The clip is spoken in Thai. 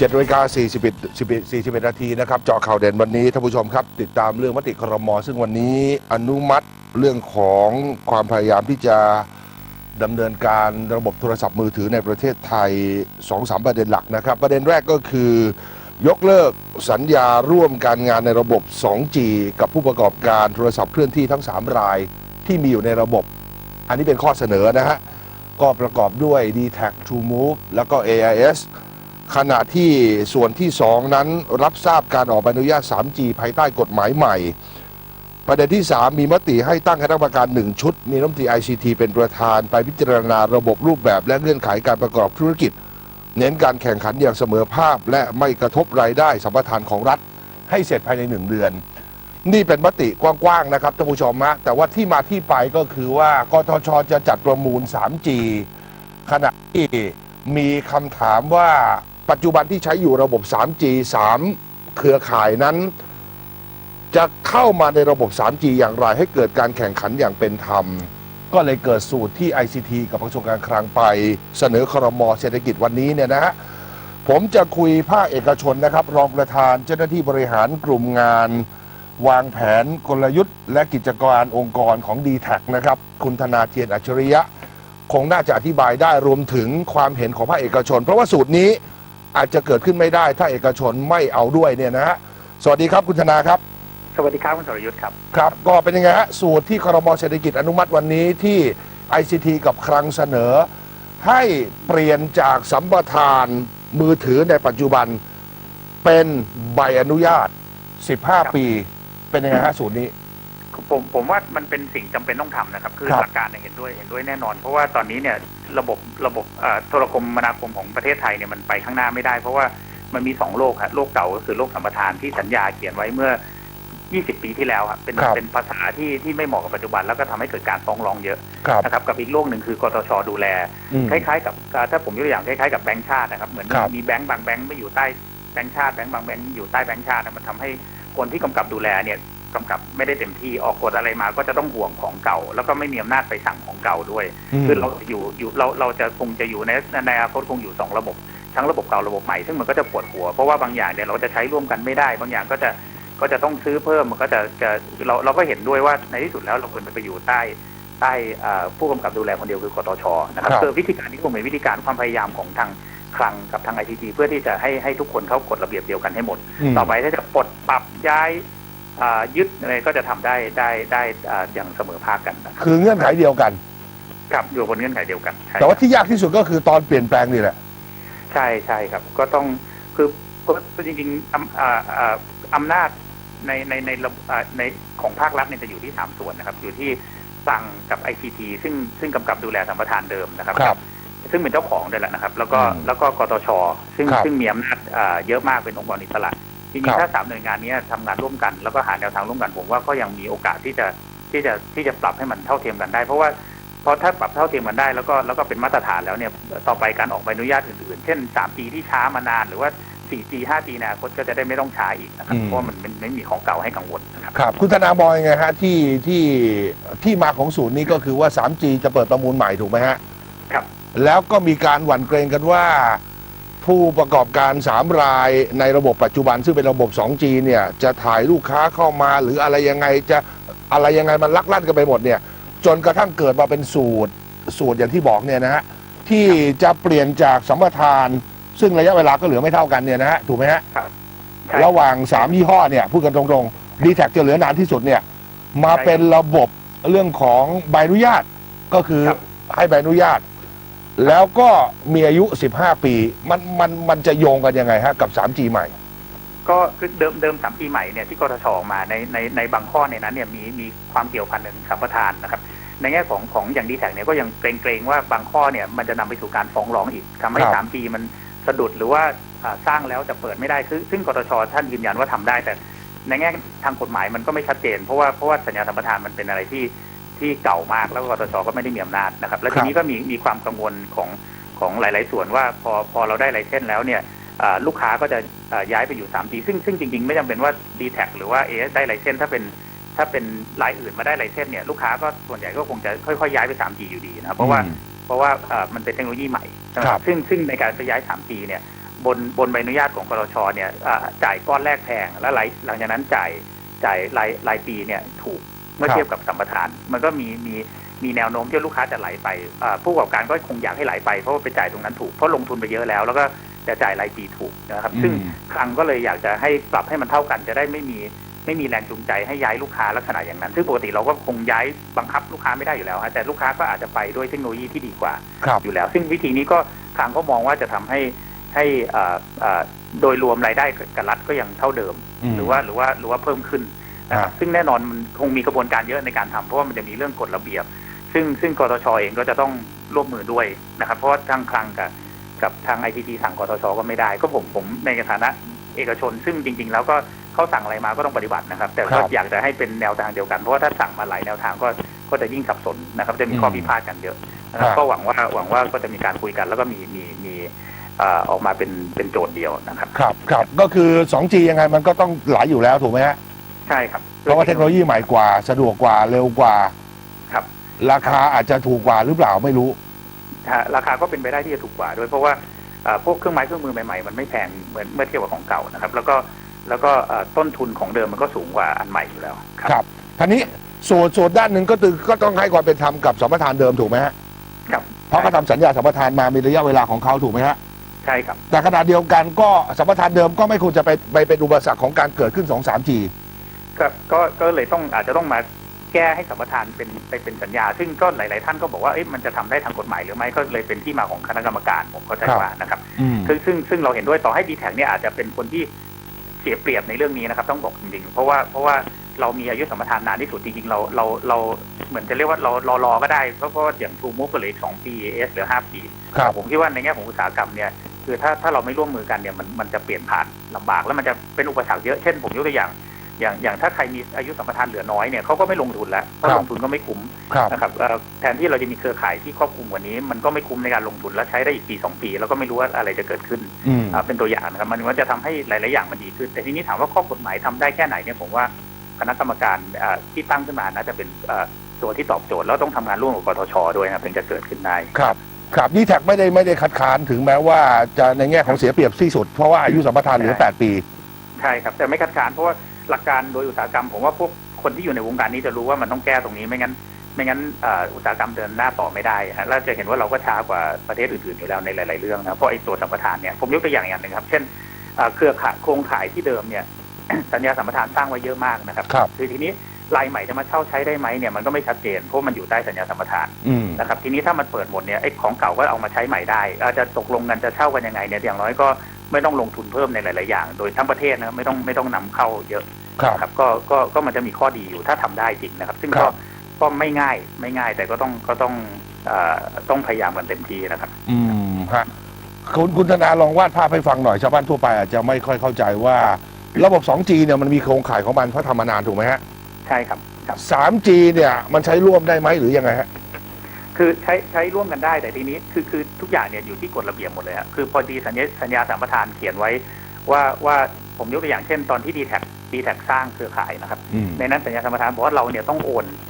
7นาฬิกา41 11 41นาทีนะครับเจาะข่าวเด่นวันนี้ท่านผู้ชมครับ ติดตามเรื่องมติครมซึ่งวันนี้อนุมัติเรื่องของความพยายามที่จะดำเนินการระบบโทรศัพท์มือถือในประเทศไทย 2-3 ประเด็นหลักนะครับ ประเด็นแรกก็คือยกเลิกสัญญาร่วมการงานในระบบ 2G กับผู้ประกอบการโทรศัพท์เคลื่อนที่ทั้ง 3 รายที่มีอยู่ในระบบ อันนี้เป็นข้อเสนอนะฮะก็ประกอบด้วย d t a c TrueMove แล้วก็ AIS ขณะที่ส่วนที่ 2 นั้นรับทราบการออกใบอนุญาต 3G ภายใต้กฎหมายใหม่ ประเด็นที่ 3 มีมติให้ตั้งคณะกรรมการ 1 ชุด มีรัฐมนตรี ICT เป็นประธานไปพิจารณาระบบรูปแบบและเงื่อนไขการประกอบธุรกิจ เน้นการแข่งขันอย่างเสมอภาพและไม่กระทบรายได้สัมปทานของรัฐ ให้เสร็จภายใน 1 เดือน นี่เป็นมติกว้างๆนะครับท่านผู้ชมฮะแต่ว่าที่มาที่ไปก็คือว่ากทชจะจัดประมูล 3G ขณะที่มีคำถามว่า ปัจจุบันที่ใช้อยู่ระบบ 3G 3 เครือข่ายนั้น จะเข้ามาในระบบ 3G อย่างไรให้เกิดการแข่งขันอย่างเป็นธรรม ก็เลยเกิดสูตรที่ ICT กับกระทรวงการคลังไปเสนอครมเศรษฐกิจวันนี้เนี่ยนะฮะผมจะคุยภาคเอกชนนะครับ รองประธานเจ้าหน้าที่บริหารกลุ่มงาน วางแผนกลยุทธ์ และกิจการองค์กรของ d t แทนะครับ คุณธนาเทียนอัจฉริยะ คงน่าจะอธิบายได้รวมถึงความเห็นของภาคเอกชน เพราะว่าสูตรนี้ อาจจะเกิดขึ้นไม่ได้ ถ้าเอกชนไม่เอาด้วยเนี่ยนะฮะสวัสดีครับคุณธนาครับ สวัสดีครับคุณสรยุทธ์ครับ ครับ ก็เป็นยังไงฮะสูตรที่ครมเศรษฐกิจอนุมัติวันนี้ที่ ICT กับคลังเสนอ ให้เปลี่ยนจากสัมปทานมือถือในปัจจุบัน เป็นใบอนุญาต 15 ปี เป็นยังไงฮะสูตรนี้ ผมผมว่ามันเป็นสิ่งจำเป็นต้องทำนะครับ คือครับหลักการเนี่ยเห็นด้วยเห็นด้วยแน่นอน เพราะว่าตอนนี้เนี่ยระบบระบบเอ่อโทรคมนาคมของประเทศไทยเนี่ยมันไปข้างหน้าไม่ได้ เพราะว่ามันมีสองโลกฮะโลกเก่าก็คือโลกสัมปทานที่สัญญาเขียนไว้เมื่อ 20 ปีที่แล้วครับเป็นครับเป็นภาษาที่ที่ไม่เหมาะกับปัจจุบันแล้วก็ทำให้เกิดการฟ้องร้องเยอะครับนะครับกับอีกโลกหนึ่งคือกตชดูแลอืมคล้ายๆ กับอ่าถ้าผมยกตัวอย่างคล้ายๆกับแบงก์ชาตินะครับเหมือนครับมีแบงก์บางแบงก์ไม่อยู่ใต้แบงก์ชาติแบงก์บางแบงก์อยู่ใต้แบงก์ชาตินะมันทำให้คนที่กำกับดูแลเนี่ย กำกับไม่ได้เต็มที่ออกกฎอะไรมาก็จะต้องห่วงของเก่า แล้วก็ไม่มีอำนาจไปสั่งของเก่าด้วยมคือเราอยู่อยู่เราเราจะคงจะอยู่ในในอนาคตคงอยู่สองระบบทั้งระบบเก่าระบบใหม่ซึ่งมันก็จะปวดหัว เพราะว่าบางอย่างเนี่ยเราจะใช้ร่วมกันไม่ได้ บางอย่างก็จะก็จะต้องซื้อเพิ่มมันก็จะจะเราเราก็เห็นด้วยว่าในที่สุดแล้วเราควรจะไปอยู่ใต้ใต้อ่าผู้กำกับดูแลคนเดียวคือกตชนะครับครับคือวิธีการนี้คงเป็นวิธีการความพยายามของทางคลังกับทางไอทีเพื่อที่จะให้ให้ทุกคนเข้ากฎระเบียบเดียวกันให้หมดมต่อไปถ้าจะปลดปรับย้ายอ่า ยึดอะไรก็จะทำได้ได้ได้อ่าอย่างเสมอภาคกันนะครับคือเงื่อนไขเดียวกันครับอยู่บนเงื่อนไขเดียวกันใช่แต่ว่าครับที่ยากที่สุดก็คือตอนเปลี่ยนแปลงนี่แหละ ใช่ใช่ครับ ก็ต้องคือคือจริงๆอำอ่าอ่าอำนาจในในในระบบอ่าในของภาครัฐเนี่ยจะอยู่ที่สามส่วนนะครับ อยู่ที่สั่งกับ ICT ซึ่งซึ่งกับกับดูแลสัมปทานเดิมนะครับครับ ซึ่งเป็นเจ้าของด้วยแหละนะครับ แล้วก็อืมแล้วก็กตชซึ่งครับซึ่งมีอำนาจอ่าเยอะมากเป็นองค์กรอิสระ จริครังบๆถ้าสามหน่วยงานนี้ทำงานร่วมกัน แล้วก็หาแนวทางร่วมกันผมว่าก็ยังมีโอกาสที่จะที่จะที่จะปรับให้มันเท่าเทียมกันได้ เพราะว่าเพราะถ้าปรับเท่าเทียมกันได้แล้วก็แล้วก็เป็นมาตรฐานแล้วเนี่ยต่อไปการออกใบอนุญาตอื่นๆ เช่น3ปีที่ช้ามานานหรือว่า4ปี5ปีในะคตก็จะได้ไม่ต้องช้าอีกนะครับอืมเพราะว่ามันมันไม่มีของเก่าให้กังวลนะครับครับคุณธนามองยังไงฮะที่ที่ที่มาของสูตรนี้ก็คือว่า 3G จะเปิดประมูลใหม่ถูกไหมฮะครับแล้วก็มีการหวั่นเกรงกันว่า ผู้ประกอบการ 3 รายในระบบปัจจุบันซึ่งเป็นระบบ 2G เนี่ยจะถ่ายลูกค้าเข้ามาหรืออะไรยังไงจะอะไรยังไงมันลักลั่นกันไปหมดเนี่ยจนกระทั่งเกิดมาเป็นสูตรสูตรอย่างที่บอกเนี่ยนะฮะที่จะเปลี่ยนจากสัมปทาน ซึ่งระยะเวลาก็เหลือไม่เท่ากันเนี่ยนะฮะถูกไหมฮะใช่ระหว่าง 3 ยี่ห้อเนี่ยพูดกันตรงๆดีแท็จะเหลือนานที่สุดเนี่ยมาใช่ครับเป็นระบบเรื่องของใบอนุญาตก็คือครับ ให้ใบอนุญาต แล้วก็มีอายุ 15 ปี มันมันมันจะโยงกันยังไงฮะกับ 3G ใหม่ ก็คือเดิมเดิมสามปีใหม่เนี่ยที่กทชออกมาในในในบางข้อในนั้นเนี่ยมีมีความเกี่ยวพันถึงสัมปทานนะครับ ในแง่ของของอย่างดีแท็เนี่ยก็ยังเกรงเกรงว่าบางข้อเนี่ยมันจะนำไปสู่การฟ้องร้องอีกทำให้ครับ สามปีมันสะดุดหรือว่าอ่าสร้างแล้วจะเปิดไม่ได้คือซึ่งกทชท่านยืนยันว่าทำได้แต่ ในแง่ทางกฎหมายมันก็ไม่ชัดเจน เพราะว่าเพราะว่าสัญญาสัมปทานมันเป็นอะไรที่ ที่เก่ามากแล้วก็กทชก็ไม่ได้มีอำนาจนะครับ และครับทีนี้ก็มีมีความกังวลของของหลาย ๆ ส่วนว่าพอพอเราได้ไลเซนส์แล้วเนี่ยอ่าลูกค้าก็จะอ่าย้ายไปอยู่3ปีซึ่งซึ่งจริง ๆ ไม่จำเป็นว่า d t แทหรือว่า AS ได้ไลเซนส์ถ้าเป็นถ้าเป็นรายอื่นมาได้ไลเซนส์เนี่ยลูกค้าก็ส่วนใหญ่ก็คงจะค่อย ๆ ย้ายไป3ปีอยู่ดีนะครับเพราะว่าอืมเพราะว่าอ่ามันเป็นเทคโนโลยีใหม่ใช่ไหมครับซึ่งซึ่งในการไปย้าย3ปีเนี่ยบนบนใบอนุญาตของกรชเนี่ยอ่าจ่ายก้อนแรกแพง แล้วหลังหลังจากนั้นจ่ายจ่ายรายรายปีเนี่ยถูก เมื่อครับเทียบกับสัมปทาน มันก็มีมีมีแนวโน้มที่ลูกค้าจะไหลไปอ่าผู้ประกอบการก็คงอยากให้ไหลไปเพราะว่าไปจ่ายตรงนั้นถูกเพราะลงทุนไปเยอะแล้ว แล้วก็จะจ่ายรายปีถูกนะครับ ซึ่งอืมคลังก็เลยอยากจะให้ปรับให้มันเท่ากันจะได้ไม่มีไม่มีแรงจูงใจให้ย้ายลูกค้าลักษณะอย่างนั้น ซึ่งปกติเราก็คงย้ายบังคับลูกค้าไม่ได้อยู่แล้วฮะแต่ลูกค้าก็อาจจะไปด้วยเทคโนโลยีที่ดีกว่าครับอยู่แล้ว ซึ่งวิธีนี้ก็ทางก็มองว่าจะทำให้ให้อ่าอ่าโดยรวมรายได้กับรัฐก็ยังเท่าเดิมมหรือว่าหรือว่าหรือว่าเพิ่มขึ้น นะครับอ่าซึ่งแน่นอนมันคงมีกระบวนการเยอะในการทำเพราะว่ามันจะมีเรื่องกฎระเบียบ ซึ่งซึ่งกตชเองก็จะต้องร่วมมือด้วยนะครับ เพราะว่าทางคลังกับกับทางไอทีสั่งกตชก็ไม่ได้ ก็ผมผมในฐานะเอกชน ซึ่งจริง ๆ แล้วก็เขาสั่งอะไรมาก็ต้องปฏิบัตินะครับ แต่ครัก็บอยากจะให้เป็นแนวทางเดียวกันเพราะว่าถ้าสั่งมาหลายแนวทางก็ก็จะยิ่งสับสนนะครับ จะมีข้ออืมพิพาทกันเยอะนะครับครับก็หวังว่าหวังว่าก็จะมีการคุยกัน แล้วก็มีมีมีเอ่อออกมาเป็นเป็นโจทย์เดียวนะครับ ครับครับก็คือ 2G ยังไงมันก็ต้องไหลอยู่แล้วถูกไหมฮะ ใช่ครับเพราะว่าเทคโนโลยีใหม่กว่าสะดวกกว่าเร็วกว่า ครับ ราคาอาจจะถูกกว่าหรือเปล่าไม่รู้ฮะราคาก็เป็นไปได้ที่จะถูกกว่าด้วยเพราะว่าเอ่อพวกเครื่องไม้เครื่องมือใหม่ๆ มันไม่แพงเหมือนเมื่อเทียบกับของเก่านะครับ แล้วก็แล้วก็เอ่อต้นทุนของเดิมมันก็สูงกว่าอันใหม่อยู่แล้วครับครับทีนี้ส่วนส่วนด้านหนึ่งก็คือก็ต้องให้ความเป็นธรรมกับสัมปทานเดิมถูกไหมฮะครับเพราะเขาทำสัญญาสัมปทานมามีระยะเวลาของเขาถูกไหมฮะใช่ครับ แต่ขณะเดียวกันก็สัมปทานเดิมก็ไม่ควรจะไปไปเป็นอุปสรรคของการเกิดขึ้น2 3 G ก็ก็ก็เลยต้องอาจจะต้องมาแก้ให้สัมปทานเป็นไปเป็นสัญญา ซึ่งก็หลาย ๆ ท่านก็บอกว่าเอ๊ะมันจะทำได้ทางกฎหมายหรือไม่ก็เลยเป็นที่มาของคณะกรรมการผมเข้าใจครับว่านะครับอืมซึ่งซึ่งซึ่งเราเห็นด้วยต่อให้ดีแท็เนี่ยอาจจะเป็นคนที่เสียเปรียบในเรื่องนี้นะครับ ต้องบอกจริง ๆ เพราะว่าเพราะว่าเรามีอายุสัมปทานนานที่สุดจริง ๆ เราเราเราเหมือนจะเรียกว่าเรารอรอก็ได้เพราะเพราะว่าอย่างทูมูฟก็เหลืออีกสองปีเอสเหลือห้าปีครับผมคิดว่าในแง่ของอุตสาหกรรมเนี่ยคือถ้าถ้าเราไม่ร่วมมือกันเนี่ยมันมันจะเปลี่ยนผ่านลำบากแล้วมันจะเป็นอุปสรรคเยอะเช่นผมยกตัวอย่าง อย่างอย่างถ้าใครมีอายุสัมปทานเหลือน้อยเนี่ยเขาก็ไม่ลงทุนแล้วเพราะครับลงทุนก็ไม่คุ้มครับนะครับเอ่อแทนที่เราจะมีเครือข่ายที่ครอบคลุมกว่านี้ มันก็ไม่คุ้มในการลงทุนแล้วใช้ได้อีกปีสองปี แล้วก็ไม่รู้ว่าอะไรจะเกิดขึ้นอืมอ่าเป็นตัวอย่างนะครับมันก็จะทำให้หลาย ๆ อย่างมันดีขึ้น แต่ทีนี้ถามว่าข้อกฎหมายทำได้แค่ไหนเนี่ยผมว่าคณะกรรมการอ่าที่ตั้งขึ้นมาน่าจะเป็นอ่าตัวที่ตอบโจทย์แล้วต้องทำงานร่วมกับกทชด้วยนะครับถึงจะเกิดขึ้นได้ครับครับดีแท็ไม่ได้ไม่ได้คัดค้านถึงแม้ว่าจะในแง่ของเสียเปรียบที่สุด เพราะว่าอายุสัมปทานเหลือ 8 ปี ใช่ครับ แต่ไม่คัดค้านเพราะว่า หลักการโดยอุตสาหกรรม ผมว่าพวกคนที่อยู่ในวงการนี้จะรู้ว่ามันต้องแก้ตรงนี้ไม่งั้น ไม่งั้นอ่าอุตสาหกรรมเดินหน้าต่อไม่ได้ฮะแล้วจะเห็นว่าเราก็ช้ากว่าประเทศอื่นๆอยู่แล้วในหลาย ๆ เรื่องนะเพราะไอ้ตัวสัมปทานเนี่ยผมยกตัวอย่างอย่างหนึ่งครับ เช่นอ่าเครือข่ายโครงข่ายที่เดิมเนี่ยสัญญาสัมปทานสร้างไว้เยอะมากนะครับครับคือทีนี้รายใหม่จะมาเช่าใช้ได้ไหมเนี่ยมันก็ไม่ชัดเจนเพราะมันอยู่ใต้สัญญาสัมปทานอืมนะครับทีนี้ถ้ามันเปิดหมดเนี่ยไอ้ของเก่าก็เอามาใช้ใหม่ได้อาจจะตกลงกันจะเช่ากันยังไงเนี่ยอย่างน้อยก็ ไม่ต้องลงทุนเพิ่มในหลาย ๆ อย่าง โดยทั้งประเทศนะครับไม่ต้องไม่ต้องนำเข้าเยอะครับนะครับก็ก็ก็มันจะมีข้อดีอยู่ถ้าทำได้จริงนะครับ ซึ่งคก็รับก็ไม่ง่ายไม่ง่าย แต่ก็ต้องก็ต้องเอ่อต้องพยายามกันเต็มที่นะครับ อืมฮะคุณคุณธนาลองวาดภาพให้ฟังหน่อยชาวบ้านทั่วไปอาจจะไม่ค่อยเข้าใจว่า ระบบ 2G เนี่ยมันมีโครงข่ายของมันเพราะทำมานานถูกไหมฮะใช่ครับครับ 3G เนี่ยมันใช้ร่วมได้ไหมหรือยังไงฮะ คือใช้ใช้ร่วมกันได้แต่ทีนี้คือคือทุกอย่างเนี่ยอยู่ที่กฎระเบียบหมดเลยครับคือพอดีสัญญาสัญญาสัมปทานเขียนไว้ว่าว่าผมยกตัวอย่างเช่น ตอนที่ดีแท็ดีแท็สร้างเครือข่ายนะครับอืมในนั้นสัญญาสัมปทานบอกว่าเราเนี่ยต้องโอน